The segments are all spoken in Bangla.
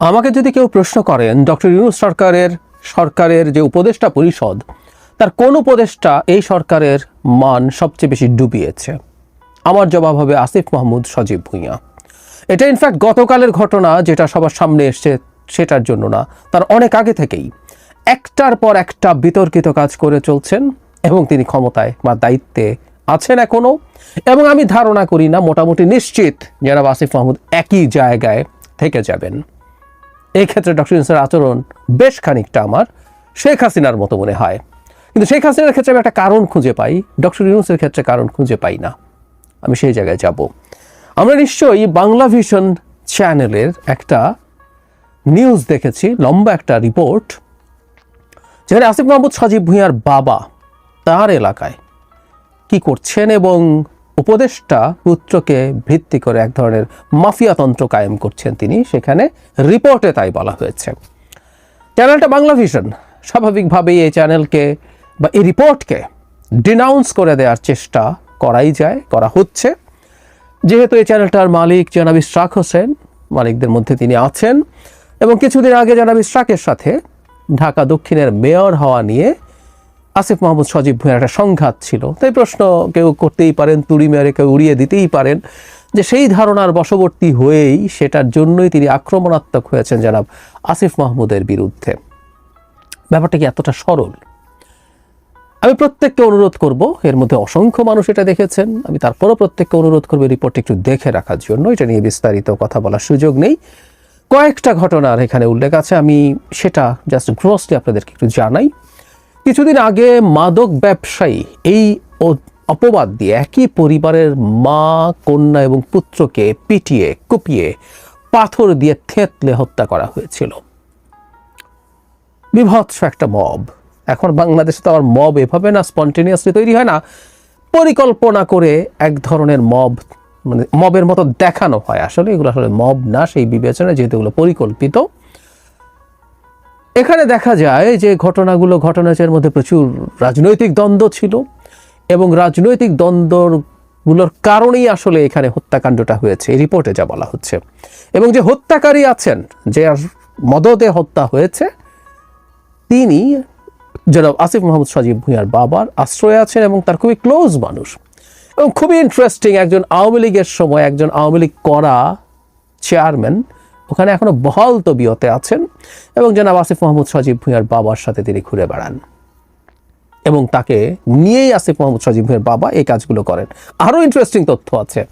আমাকে যদি কেউ প্রশ্ন করেন, ডক্টর ইউনুস সরকারের সরকারের যে উপদেষ্টা পরিষদ, তার কোন উপদেষ্টা এই সরকারের মান সবচেয়ে বেশি ডুবিয়েছে? আমার জবাব হবে আসিফ মাহমুদ সজীব ভুঁইয়া। এটা ইনফ্যাক্ট গতকালের ঘটনা যেটা সবার সামনে এসছে সেটার জন্য না, তার অনেক আগে থেকেই। একটার পর একটা বিতর্কিত কাজ করে চলছেন এবং তিনি ক্ষমতায় বা দায়িত্বে আছেন এখনও এবং আমি ধারণা করি না, মোটামুটি নিশ্চিত জনাব আসিফ মাহমুদ একই জায়গায় থেকে যাবেন। এই ক্ষেত্রে ডক্টর ইউনুসের আচরণ বেশ খানিকটা আমার শেখ হাসিনার মতো মনে হয়। কিন্তু শেখ হাসিনার ক্ষেত্রে আমি একটা কারণ খুঁজে পাই ডক্টর ইউনুসের ক্ষেত্রে কারণ খুঁজে পাই না। আমি সেই জায়গায় যাব। আমরা নিশ্চয়ই বাংলা ভিশন চ্যানেলের একটা নিউজ দেখেছি, লম্বা একটা রিপোর্ট, যেখানে আসিফ মাহমুদ সজীব ভূঁইয়ার বাবা তার এলাকায় কি করছেন এবং উপদেষ্টা পুত্রকে ভিত্তি করে এক ধরনের মাফিয়াতন্ত্র কায়েম করছেন তিনি। সেখানে রিপোর্টে তাই বলা হয়েছে। চ্যানেলটা বাংলা ভিশন। স্বাভাবিকভাবেই এই চ্যানেলকে বা এই রিপোর্টকে ডিনাউন্স করে দেওয়ার চেষ্টা করাই যায়, করা হচ্ছে। যেহেতু এই চ্যানেলটার মালিক জনাব ইশরাক হোসেন, মালিকদের মধ্যে তিনি আছেন এবং কিছুদিন আগে জনাব ইশরাকের সাথে ঢাকা দক্ষিণের মেয়র হওয়া নিয়ে আসিফ মাহমুদ সজীব ভূঁইয়ার একটা সংঘাত ছিল। তাই প্রশ্ন কেউ করতেই পারেন, তুড়ি মেরে কেউ উড়িয়ে দিতেই পারেন। যে সেই ধারণার বশবর্তী হয়েই সেটার জন্যই তিনি আক্রমণাত্মক হয়েছেন জনাব আসিফ মাহমুদের বিরুদ্ধে। ব্যাপারটা কি এতটা সরল? আমি প্রত্যেককে অনুরোধ করব, এর মধ্যে অসংখ্য মানুষ এটা দেখেছেন, আমি তারপরও প্রত্যেককে অনুরোধ করব রিপোর্টটি একটু দেখে রাখার জন্য, এটা নিয়ে বিস্তারিত কথা বলার সুযোগ নেই। কয়েকটা ঘটনার এখানে উল্লেখ আছে, আমি সেটা জাস্ট গ্রসলি আপনাদেরকে একটু জানাই। কিছুদিন আগে মাদক ব্যবসায়ী এই অপবাদ দিয়ে একই পরিবারের মা, কন্যা এবং পুত্রকে পিটিয়ে, কুপিয়ে পাথর দিয়ে থেতলে হত্যা করা হয়েছিল। বিভৎস একটা মব। এখন বাংলাদেশে তো আবার মব এভাবে না, স্পন্টেনিয়াসলি তৈরি হয় না। পরিকল্পনা করে এক ধরনের মব মানে মবের মতো দেখানো হয়। আসলে এগুলো আসলে মব না, সেই বিবেচনা যেহেতু এগুলো পরিকল্পিত এখানে দেখা যায় যে ঘটনাগুলো ঘটনাচের মধ্যে প্রচুর রাজনৈতিক দ্বন্দ্ব ছিল এবং রাজনৈতিক দ্বন্দ্বগুলোর কারণেই আসলে এখানে হত্যাকাণ্ডটা হয়েছে, এই রিপোর্টে যা বলা হচ্ছে। এবং যে হত্যাকারী আছেন, যে মদতে হত্যা হয়েছে, তিনি জনাব আসিফ মোহাম্মদ সজীব ভূঁইয়ার বাবার আশ্রয়ে আছেন এবং তার খুবই ক্লোজ মানুষ। এবং খুবই ইন্টারেস্টিং একজন আওয়ামী লীগের সময় একজন আওয়ামী লীগ করা চেয়ারম্যান ওখানে এখনও বহল তবিয়তে আছেন এবং জনাব আসিফ মোহাম্মদ সজীব ভূঁইয়ার বাবার সাথে তিনি ঘুরে বেড়ান। এবং তাকে নিয়েই আসিফ মোহাম্মদ সজীব ভূঁইয়ার বাবা এই কাজগুলো করেন। আরও ইন্টারেস্টিং তথ্য আছে।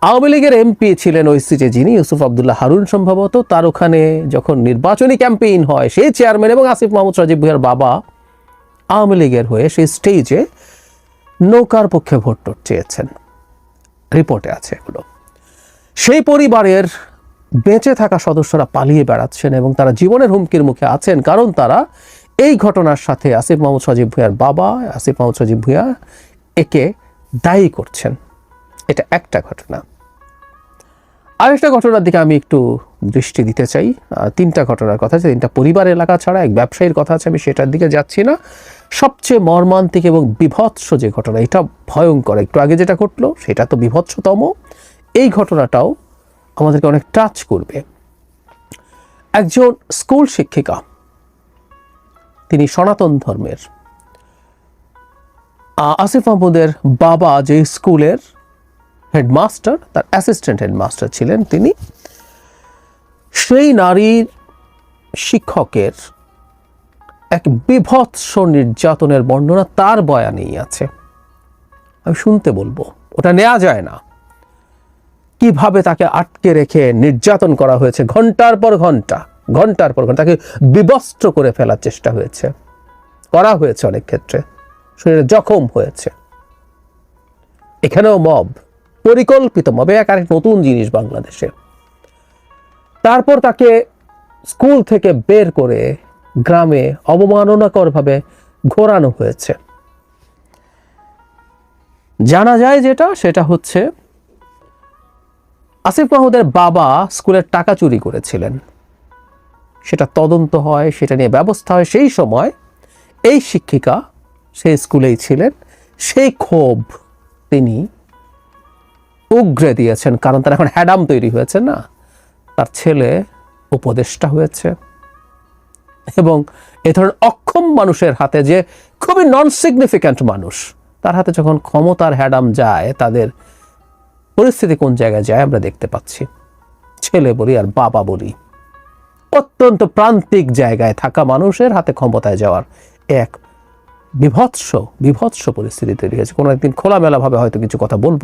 আওয়ামী লীগের এমপি ছিলেন ওই সিটে যিনি, ইউসুফ আবদুল্লাহ হারুন সম্ভবত। তার ওখানে যখন নির্বাচনী ক্যাম্পেইন হয়, সেই চেয়ারম্যান এবং আসিফ মোহাম্মদ সজীব ভূঁইয়ার বাবা আওয়ামী লীগের হয়ে সেই স্টেজে নৌকার পক্ষে ভোট চেয়েছেন। রিপোর্টে আছে এগুলো। সেই পরিবারের বেঁচে থাকা সদস্যরা পালিয়ে বেড়াচ্ছেন এবং তারা জীবনের হুমকির মুখে আছেন, কারণ তারা এই ঘটনার সাথে আসিফ মোহাম্মদ সজীব ভূঁইয়ার বাবা, আসিফ মোহাম্মদ সজীব ভূঁইয়া একে দায়ী করছেন। এটা একটা ঘটনা। আরেকটা ঘটনার দিকে আমি একটু দৃষ্টি দিতে চাই। তিনটা ঘটনার কথা আছে, তিনটা পরিবার এলাকা ছাড়া, এক ব্যবসায়ীর কথা আছে, আমি সেটার দিকে যাচ্ছি না। সবচেয়ে মর্মান্তিক এবং বিভৎস যে ঘটনা, এটা ভয়ঙ্কর। একটু আগে যেটা ঘটলো, সেটা তো বিভৎসতম। এই ঘটনাটাও আমাদেরকে অনেক টাচ করবে। একজন স্কুল শিক্ষিকা, তিনি সনাতন ধর্মের। আসিফ মাহমুদের বাবা যে স্কুলের হেডমাস্টার তার অ্যাসিস্ট্যান্ট হেডমাস্টার ছিলেন তিনি, সেই নারীর শিক্ষকের এক বিভৎস নির্যাতনের বর্ণনা তার বয়ানেই আছে। আমি শুনতে বলব, ওটা নেওয়া যায় না। কীভাবে তাকে আটকে রেখে নির্যাতন করা হয়েছে? ঘণ্টার পর ঘণ্টা, ঘণ্টার পর ঘণ্টা তাকে বিবস্ত্র করে ফেলার চেষ্টা হয়েছে। করা হয়েছে অনেক ক্ষেত্রে। শরীরে জখম হয়েছে। এখানেও মব, পরিকল্পিত মবে, এক আরেক নতুন জিনিস বাংলাদেশে। তারপর তাকে স্কুল থেকে বের করে গ্রামে অবমাননাকরভাবে ঘোরানো হয়েছে। জানা যায় যেটা, সেটা হচ্ছে আসিফ মাহমুদের বাবা স্কুলের টাকা চুরি করেছিলেন। সেটা তদন্ত হয়, সেটা নিয়ে ব্যবস্থা হয়। সেই সময় এই শিক্ষিকা সেই স্কুলেই ছিলেন। সেই ক্ষোভ তিনি উগরে দিয়েছেন, কারণ তার এখন হ্যাডাম তৈরি হয়েছে না। তার ছেলে উপদেষ্টা হয়েছে। এবং এ ধরনের অক্ষম মানুষের হাতে যে খুবই নন সিগনিফিক্যান্ট মানুষ, তার হাতে যখন ক্ষমতার হ্যাডাম যায়, তাদের পরিস্থিতি কোন জায়গায় যায় আমরা দেখতে পাচ্ছি। ছেলে বলি আর বাবা বলি। অত্যন্ত প্রান্তিক জায়গায় থাকা মানুষের হাতে ক্ষমতায় যাওয়ার এক বিভৎস বিভৎস পরিস্থিতি তৈরি হয়েছে। কোনো একদিন খোলামেলাভাবে হয়তো কিছু কথা বলব।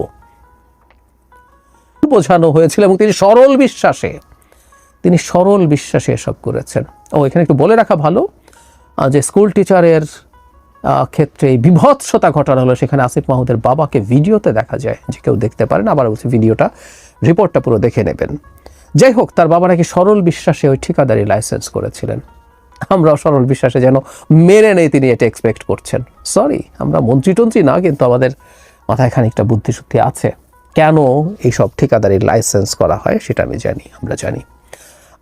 বোঝানো হয়েছিল এবং তিনি সরল বিশ্বাসে, তিনি সরল বিশ্বাসে এসব করেছেন। ও, এখানে একটু বলে রাখা ভালো যে স্কুল টিচারের ক্ষেত্রে বিভৎসতা ঘটানো হলো। সেখানে আসিফ মাহমুদের বাবাকে ভিডিওতে দেখা যায় যে কেউ দেখতে পারেন। আবার বলছি, ভিডিওটা, রিপোর্টটা পুরো দেখে নেবেন। যাই হোক, তার বাবা নাকি সরল বিশ্বাসে ওই ঠিকাদারি লাইসেন্স করেছিলেন। আমরা সরল বিশ্বাসে যেন মেনে নেই তিনি, এটা এক্সপেক্ট করছেন। সরি আমরা মন্ত্রী টন্ত্রী না, কিন্তু আমাদের মাথায় খানিকটা বুদ্ধিশুদ্ধি আছে। কেন এইসব ঠিকাদারির লাইসেন্স করা হয়, সেটা আমি জানি, আমরা জানি।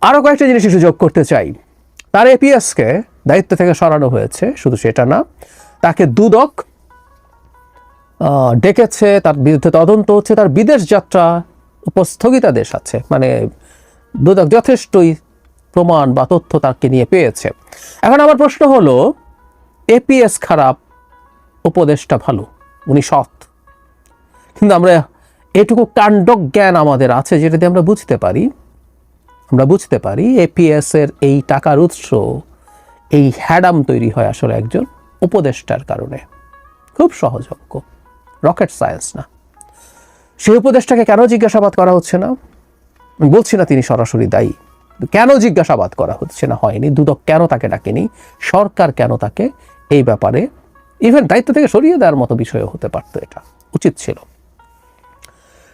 আরও কয়েকটা জিনিস একটু যোগ করতে চাই। তার এপিএসকে দায়িত্ব থেকে সরানো হয়েছে, শুধু সেটা না, তাকে দুদক ডেকেছে, তার বিরুদ্ধে তদন্ত হচ্ছে, তার বিদেশ যাত্রা উপর স্থগিতাদেশ আছে মানে দুদক যথেষ্টই প্রমাণ বা তথ্য তাকে নিয়ে পেয়েছে। এখন আমার প্রশ্ন হলো, এপিএস খারাপ, উপদেশটা ভালো, উনি সৎ। কিন্তু আমরা এটুকু কাণ্ডজ্ঞান জ্ঞান আমাদের আছে, যেটা দিয়ে আমরা বুঝতে পারি আমরা বুঝতে পারি এপিএস এর এই টাকার উৎস, এই হ্যাডাম তৈরি হয় আসলে একজন উপদেষ্টার কারণে। খুব সহযোগ্য রকেট সায়েন্স না। সেই উপদেষ্টাকে কেন জিজ্ঞাসাবাদ করা হচ্ছে না? বলছি না তিনি সরাসরি দায়ী। কেন জিজ্ঞাসাবাদ করা হচ্ছে না, হয়নি? দুদক কেন তাকে ডাকেনি? সরকার কেন তাকে এই ব্যাপারে? ইভেন দায়িত্ব থেকে সরিয়ে দেওয়ার মতো বিষয়ও হতে পারতো এটা। উচিত ছিল।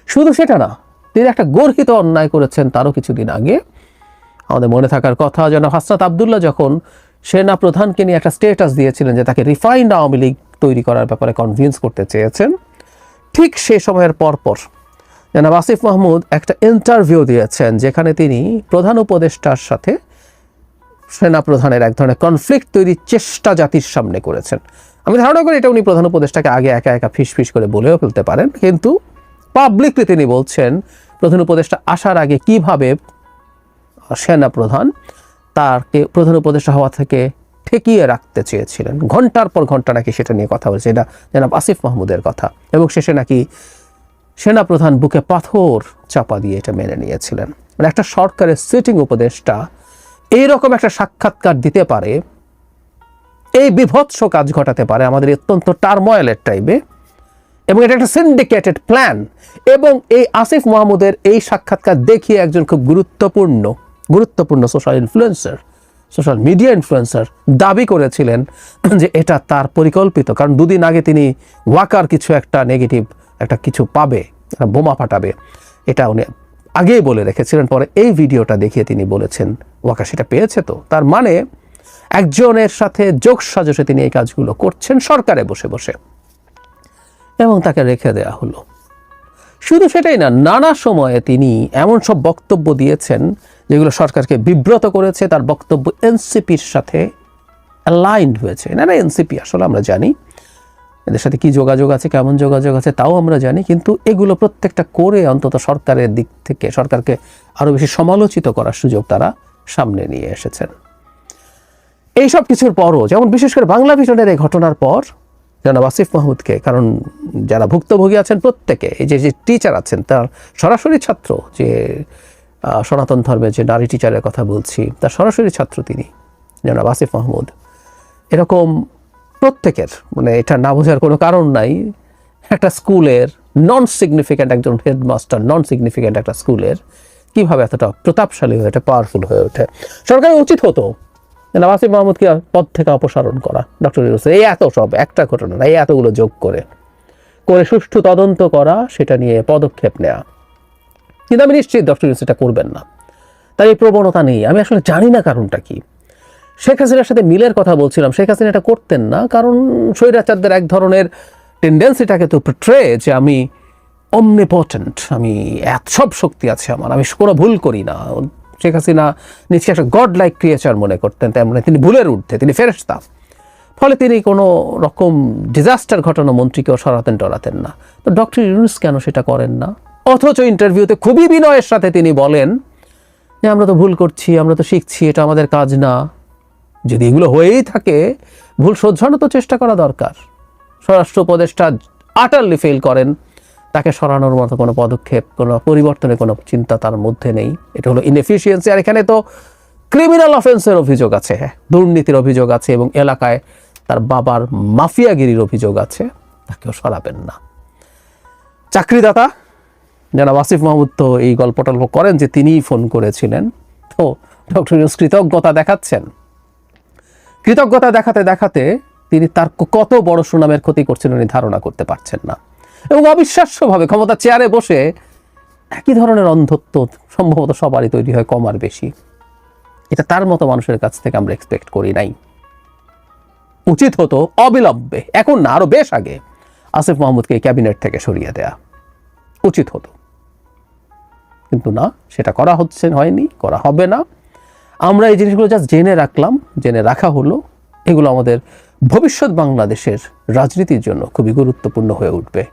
শুধু সেটা না তিনি একটা গর্হিত অন্যায় করেছেন তারও কিছুদিন আগে। আমাদের মনে থাকার কথা যেন হাসনাত আবদুল্লাহ যখন সেনা প্রধানকে নিয়ে একটা স্টেটাস দিয়েছিলেন যে তাকে রিফাইন্ড আওয়ামী লীগ তৈরি করার ব্যাপারে কনভিন্স করতে চেয়েছেন, ঠিক সে সময়ের পরপর জনাব আসিফ মাহমুদ একটা ইন্টারভিউ দিয়েছেন, যেখানে তিনি প্রধান উপদেষ্টার সাথে সেনা প্রধানের এক ধরনের কনফ্লিক্ট তৈরির চেষ্টা জাতির সামনে করেছেন। আমি ধারণা করি এটা উনি প্রধান উপদেষ্টাকে আগে একা একা ফিস ফিস করে বলেও ফেলতে পারেন, কিন্তু পাবলিকলি তিনি বলছেন প্রধান উপদেষ্টা আসার আগে কীভাবে সেনা প্রধান তাকে প্রধান উপদেষ্টা হওয়া থেকে ঠেকিয়ে রাখতে চেয়েছিলেন? ঘণ্টার পর ঘণ্টা নাকি সেটা নিয়ে কথা বলছে। এটা জনাব আসিফ মাহমুদের কথা। এবং শেষে নাকি সেনাপ্রধান বুকে পাথর চাপা দিয়ে এটা মেনে নিয়েছিলেন। মানে একটা সরকারের সিটিং উপদেষ্টা এইরকম একটা সাক্ষাৎকার দিতে পারে, এই বিভৎস কাজ ঘটাতে পারে, আমাদের অত্যন্ত টার্ময়েলের টাইমে এবং এটা একটা সিন্ডিকেটেড প্ল্যান এবং এই আসিফ মাহমুদের এই সাক্ষাৎকার দেখিয়ে একজন খুব গুরুত্বপূর্ণ গুরুত্বপূর্ণ social influencer social media influencer দাবি করেছিলেন যে এটা তার পরিকল্পিত। কারণ দুদিন আগে তিনি ওয়াকার কিছু একটা নেগেটিভ একটা কিছু পাবে বোমা ফাটাবে। এটা উনি আগেই বলে রেখেছিলেন, পরে এই ভিডিওটা দেখিয়ে তিনি বলেছেন, ওয়াকা সেটা পেয়েছে তো। তার মানে একজনের সাথে যোগ সাজসে তিনি এই কাজগুলো করছেন সরকারে বসে বসে। এবং তাকে রেখে দেয়া হলো। শুধু সেটাই না, নানা সময়ে তিনি এমন সব বক্তব্য দিয়েছেন যেগুলো সরকারকে বিব্রত করেছে। তার বক্তব্য এনসিপির সাথে অ্যালাইন্ড হয়েছে। না এনসিপি আসলে আমরা জানি। এদের সাথে কি যোগাযোগ আছে, কেমন যোগাযোগ আছে, তাও আমরা জানি। কিন্তু এগুলো প্রত্যেকটা করে অন্তত সরকারের দিক থেকে, সরকারকে আরও বেশি সমালোচিত করার সুযোগ তারা সামনে নিয়ে এসেছেন। এইসব কিছুর পরও, যেমন বিশেষ করে বাংলা ভিশনের এই ঘটনার পর জনাব আসিফ মাহমুদকে, কারণ যারা ভুক্তভোগী আছেন প্রত্যেকে, এই যে যে টিচার আছেন, তার সরাসরি ছাত্র যে সনাতন ধর্মের যে নারী টিচারের কথা বলছি, তার সরাসরি ছাত্র তিনি, জনাব আসিফ মাহমুদ। এরকম প্রত্যেকের মানে এটা না বোঝার কোনো কারণ নাই, একটা স্কুলের নন সিগনিফিক্যান্ট একজন হেডমাস্টার নন সিগনিফিক্যান্ট একটা স্কুলের, কীভাবে এতটা প্রতাপশালী হয়ে ওঠে পাওয়ারফুল হয়ে ওঠে। সরকারের উচিত হতো নওয়াসিফ মাহমুদকে পদ থেকে অপসারণ করা, ডক্টর ইউনুস, এই এত সব, একটা ঘটনা এই এতগুলো যোগ করে করে সুষ্ঠু তদন্ত করা, সেটা নিয়ে পদক্ষেপ নেওয়া কিন্তু আমি নিশ্চিত, ডক্টর ইউনুস, এটা করবেন না। তাই এই প্রবণতা নেই। আমি আসলে জানি না কারণটা কি। শেখ হাসিনার সাথে মিলের কথা বলছিলাম, শেখ হাসিনা এটা করতেন না, কারণ স্বৈরাচারদের এক ধরনের টেন্ডেন্সিটাকে তো ট্রে যে আমি অমনিপটেন্ট আমি এত, সব শক্তি আছে আমার, আমি কোনো ভুল করি না। শেখ হাসিনা নিজকে একটা গড লাইক ক্রিয়েচার মনে করতেন, তেমন তিনি ভুলের ঊর্ধ্বে, তিনি ফেরেস্তা ফলে তিনি কোনো রকম ডিজাস্টার ঘটানো মন্ত্রীকেও সরাতেন টরাতেন না। তো ডক্টর ইউনুস কেন সেটা করেন না? অথচ ইন্টারভিউতে খুবই বিনয়ের সাথে তিনি বলেন, যে আমরা তো ভুল করছি, আমরা তো শিখছি, এটা আমাদের কাজ না। যদি এগুলো হয়েই থাকে, ভুল শোধরানোর তো চেষ্টা করা দরকার। স্বরাষ্ট্র উপদেষ্টা আটারলি ফেল করেন। তাকে সরানোর মতো কোনো পদক্ষেপ, কোনো পরিবর্তনের কোনো চিন্তা তার মধ্যে নেই। এটা হলো ইনএফিসিয়েন্সি আর এখানে তো ক্রিমিনাল অফেন্সের অভিযোগ আছে হ্যাঁ। দুর্নীতির অভিযোগ আছে এবং এলাকায় তার বাবার মাফিয়াগিরির অভিযোগ আছে, তাকেও সরাবেন না। চাকরিদাতা জানাব আসিফ মাহমুদ তো এই গল্প টল্প করেন যে তিনিই ফোন করেছিলেন। তো ডক্টর কৃতজ্ঞতা দেখাচ্ছেন। কৃতজ্ঞতা দেখাতে দেখাতে তিনি তার কত বড় সুনামের ক্ষতি করছেন উনি ধারণা করতে পারছেন না। এবং অবিশ্বাস্যভাবে ক্ষমতা চেয়ারে বসে একই ধরনের অন্ধত্ব সম্ভবত সবারই তৈরি হয় কম আর বেশি। এটা তার মতো মানুষের কাছ থেকে আমরা এক্সপেক্ট করি নাই। উচিত হতো অবিলম্বে, এখন না, আরও বেশ আগে আসিফ মাহমুদকে ক্যাবিনেট থেকে সরিয়ে দেয়া। উচিত হতো। কিন্তু না, সেটা করা হচ্ছে, হয়নি, করা হবে না। আমরা এই জিনিসগুলো জাস্ট জেনে রাখলাম, জেনে রাখা হলো। এগুলো আমাদের ভবিষ্যৎ বাংলাদেশের রাজনীতির জন্য খুবই গুরুত্বপূর্ণ হয়ে উঠবে।